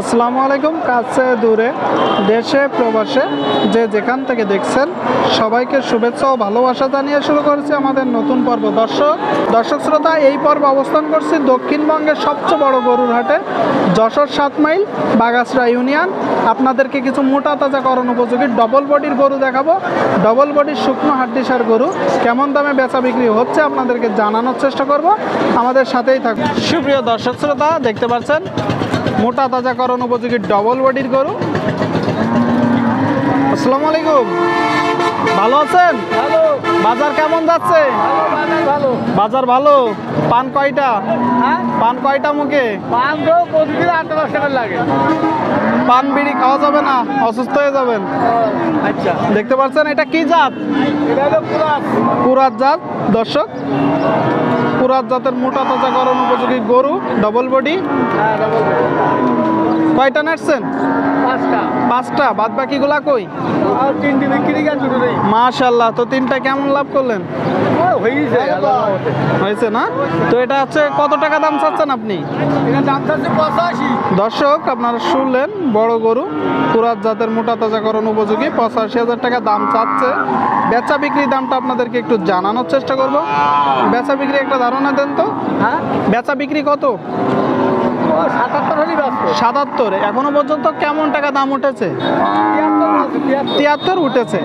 আসসালামু আলাইকুম, কাছে দূরে, দেশে, প্রবাসে, যে যেখান থেকে দেখছেন, সবাইকে শুভেচ্ছা ও ভালোবাসা জানিয়ে শুরু করেছি আমাদের নতুন পর্ব। দর্শক দর্শক শ্রোতা, এই পর্ব অবস্থান করছি দক্ষিণবঙ্গের সবচেয়ে বড় গরুর হাটে, যশোর সাত মাইল বাগাসরা ইউনিয়ন। আপনাদেরকে কিছু মোটা তাজা করণ উপযোগী ডবল বডির গরু দেখাবো। ডবল বডির শুকনো হাড্ডিসার গরু, কেমন দামে বেচা বিক্রি হচ্ছে আপনাদেরকে জানানোর চেষ্টা করব। আমাদের সাথেই থাকুন। সুপ্রিয় দর্শক শ্রোতা, দেখতে পাচ্ছেন মোটা তাজা তাজাকরণ উপযোগী ডবল বডির গরু। আসসালামু আলাইকুম। ভালো আছেন? ভালো। বাজার কেমন যাচ্ছে? বাজার ভালো। পান কয়টা? হ্যাঁ? পান কয়টা মুখে? পান তো প্রতিদিন আট দশ টাকা লাগে। পান বিড়ি খাওয়া যাবে না? অসুস্থ হয়ে যাবেন? আচ্ছা। দেখতে পাচ্ছেন এটা কি জাত? এটা হলো পুরাত। পুরাত জাত? দর্শক পুরাত জাতের মোটা তাজাকরণ উপযোগী গরু ডবল বডি হ্যাঁ ডবল কয়টা নাটছেন? পাঁচটা। বাদ বাকিগুলা কই? আর তিনটি বিক্রি মাশাল্লাহ তো তিনটা কেমন লাভ করলেন? হয়েছে না? তো এটা হচ্ছে কত টাকা দাম চাচ্ছেন আপনি? দর্শক আপনারা শুনলেন বড় গরু পুরাত জাতের মোটা তাজাকরণ উপযোগী পঁচাশি হাজার টাকা দাম চাচ্ছে। বেচা বিক্রি দামটা আপনাদেরকে একটু জানানোর চেষ্টা করব। বেচা বিক্রি একটা ধারণা দেন তো। হ্যাঁ? বেচা বিক্রি কত? সাতাত্তর এখনও পর্যন্ত কেমন টাকা দাম উঠেছে? তিয়াত্তর উঠেছে।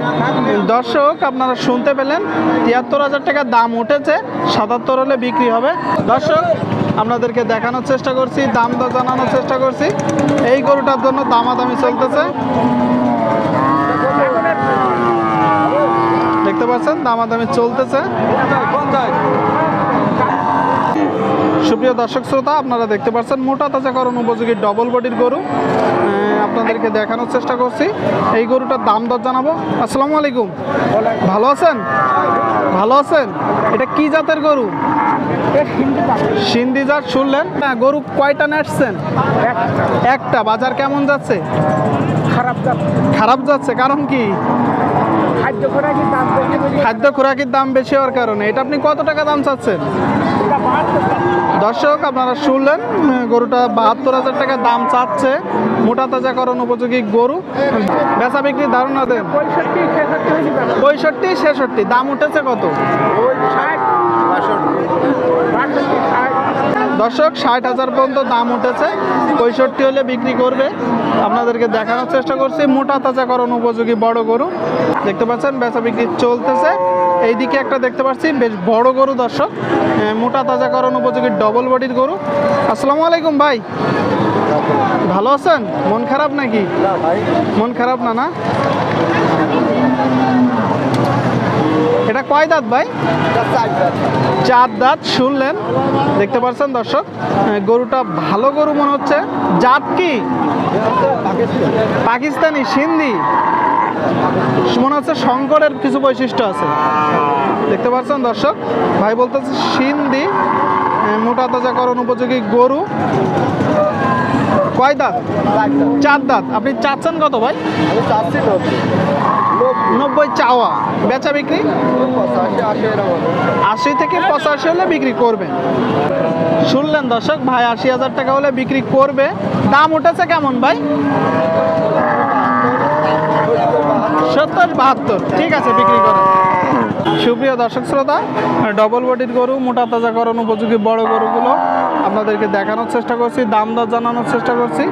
দর্শক, আপনারা শুনতে পেলেন, তিয়াত্তর হাজার টাকা দাম উঠেছে, সাতাত্তর হলে বিক্রি হবে। দর্শক, আপনাদেরকে দেখানোর চেষ্টা করছি দাম দর জানানোর চেষ্টা করছি। এই গরুটার জন্য দামাদামি চলতেছে। দেখতে পাচ্ছেন, দামাদামি চলতেছে। সুপ্রিয় দর্শক শ্রোতা আপনারা দেখতে পাচ্ছেন মোটা তাজাকরণ উপযোগী ডবল বডির গরু। আপনাদেরকে দেখানোর চেষ্টা করছি। এই গরুটার দাম দর জানাব। আসসালামু আলাইকুম। ভালো আছেন? ভালো আছেন? এটা কি জাতের গরু? সিন্ধি জাত শুনলেন? না গরু কয়টা নেটছেন একটা। বাজার কেমন যাচ্ছে? খারাপ দাম খারাপ যাচ্ছে। কারণ কি? খাদ্য খোরাকির দাম বেশি হওয়ার কারণে। এটা আপনি কত টাকা দাম চাচ্ছেন? দর্শক আপনারা শুনলেন গরুটা বাহাত্তর হাজার টাকা দাম চাচ্ছে। মোটা তাজাকরণ উপযোগী গরু। বেচা বিক্রির ধারণা দেন। পঁয়ষট্টি ছেষট্টি দাম উঠেছে কত ওই ষাট বাষট্টি ষাট দর্শক, ষাট হাজার পর্যন্ত দাম উঠেছে। পঁয়ষট্টি হলে বিক্রি করবে। আপনাদেরকে দেখানোর চেষ্টা করছি, মোটা তাজাকরণ উপযোগী বড় গরু। দেখতে পাচ্ছেন, বেচা বিক্রি চলতেছে। এইদিকে একটা দেখতে পাচ্ছি, বেশ বড় গরু দর্শক। মোটা তাজাকরণ উপযোগী ডবল বডির গরু। আসসালামু আলাইকুম ভাই। ভালো আছেন? মন খারাপ নাকি? মন খারাপ না না? এটা কয় দাঁত ভাই? চার দাঁত, শুনলেন। দেখতে পাচ্ছেন দর্শক? গরুটা ভালো গরু মনে হচ্ছে। জাত কি? পাকিস্তানি, সিন্ধি। মনে হচ্ছে শঙ্করের কিছু বৈশিষ্ট্য আছে। দেখতে পাচ্ছেন দর্শক? ভাই বলতেছে সিন্ধি মোটা তাজাকরণ উপযোগী গরু। কয় দাঁত? চার দাঁত। আপনি চাচ্ছেন কত ভাই? চাচ্ছি নব্বই চাওয়া। বেচা বিক্রি? আশি থেকে পঁচাশি হলে বিক্রি করবে। শুনলেন দর্শক, ভাই, আশি হাজার টাকা হলে বিক্রি করবে। দাম উঠেছে কেমন, ভাই? সত্তর বাহাত্তর। ঠিক আছে, বিক্রি করেন। সুপ্রিয় দর্শক শ্রোতা ডবল বডির গরু, মোটা তাজাকরণ উপযোগী বড় গরুগুলো আপনাদেরকে দেখানোর চেষ্টা করছি, দাম দর জানানোর চেষ্টা করছি।